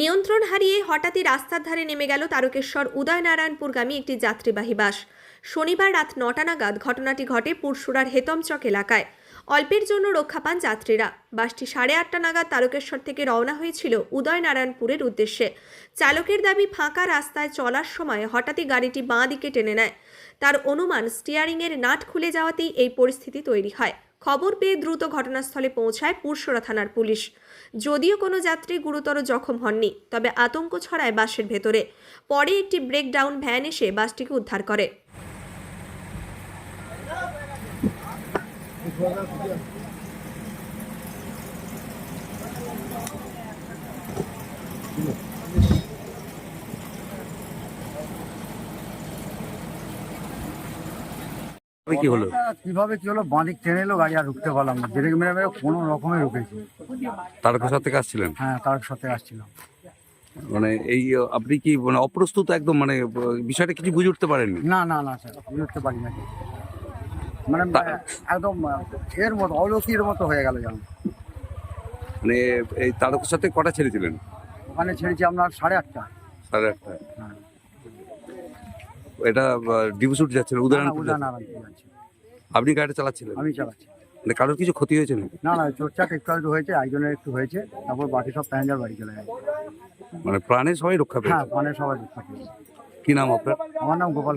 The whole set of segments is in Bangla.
নিয়ন্ত্রণ হারিয়ে হঠাৎই রাস্তার ধারে নেমে গেল তারকেশ্বর উদয়নারায়ণপুরগামী একটি যাত্রীবাহী বাস। শনিবার রাত নটা নাগাদ ঘটনাটি ঘটে পুরসুরার হেতমচক এলাকায়। অল্পের জন্য রক্ষা পান যাত্রীরা। বাসটি সাড়ে আটটা নাগাদ তারকেশ্বর থেকে রওনা হয়েছিল উদয়নারায়ণপুরের উদ্দেশ্যে। চালকের দাবি, ফাঁকা রাস্তায় চলার সময় হঠাৎই গাড়িটি বাঁ দিকে টেনে নেয়। তার অনুমান স্টিয়ারিংয়ের নাট খুলে যাওয়াতেই এই পরিস্থিতি তৈরি হয়। খবর পেয়ে দ্রুত ঘটনাস্থলে পৌঁছায় পুরসরা থানার পুলিশ। যদিও কোনো যাত্রী গুরুতর জখম হননি, তবে আতঙ্ক ছড়ায় বাসের ভেতরে। পরে একটি ব্রেকডাউন ভ্যান এসে বাসটিকে উদ্ধার করে। কি হলো? কীভাবে কি হলো বাঁদিক টেনে এলো গাড়ি আর রুখতে পারলাম না। ব্রেক মেরে মেরে কোনো রকমে রুকেছি তারকেশ্বর থেকে আসছিলেন? হ্যাঁ তার সাথে আসছিলাম। মানে এই আপনি কি মানে অপ্রস্তুত একদম মানে বিষয়টা কিছু বুঝে উঠতে পারেননি? না না না স্যার বুঝতে পারি না মানে একদম এর মতো অলৌকির মতো হয়ে গেল মানে এই তারকেশ্বর থেকে কটা ছেড়েছিলেন ওখানে ছেড়েছি আপনার সাড়ে আটটা। সাড়ে আটটা হ্যাঁ। এটা ডিভিসুট যাচ্ছিল যাচ্ছে আপনি গাড়িটা চালাচ্ছিলেন? আমি চালাচ্ছি। মানে কারোর কিছু ক্ষতি হয়েছে না না না চোরচাট একটু একটু হয়েছে একজনের একটু হয়েছে তারপর বাকি সব প্যাসেঞ্জার বাড়ি চলে গেছে। মানে প্রাণে সবাই রক্ষা হ্যাঁ পেয়েছে মানে সবাই দুঃখ পেয়েছে। কি নাম আপনার? আমার নাম গোপাল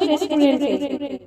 মৈত্র রেস্টুরেন্টে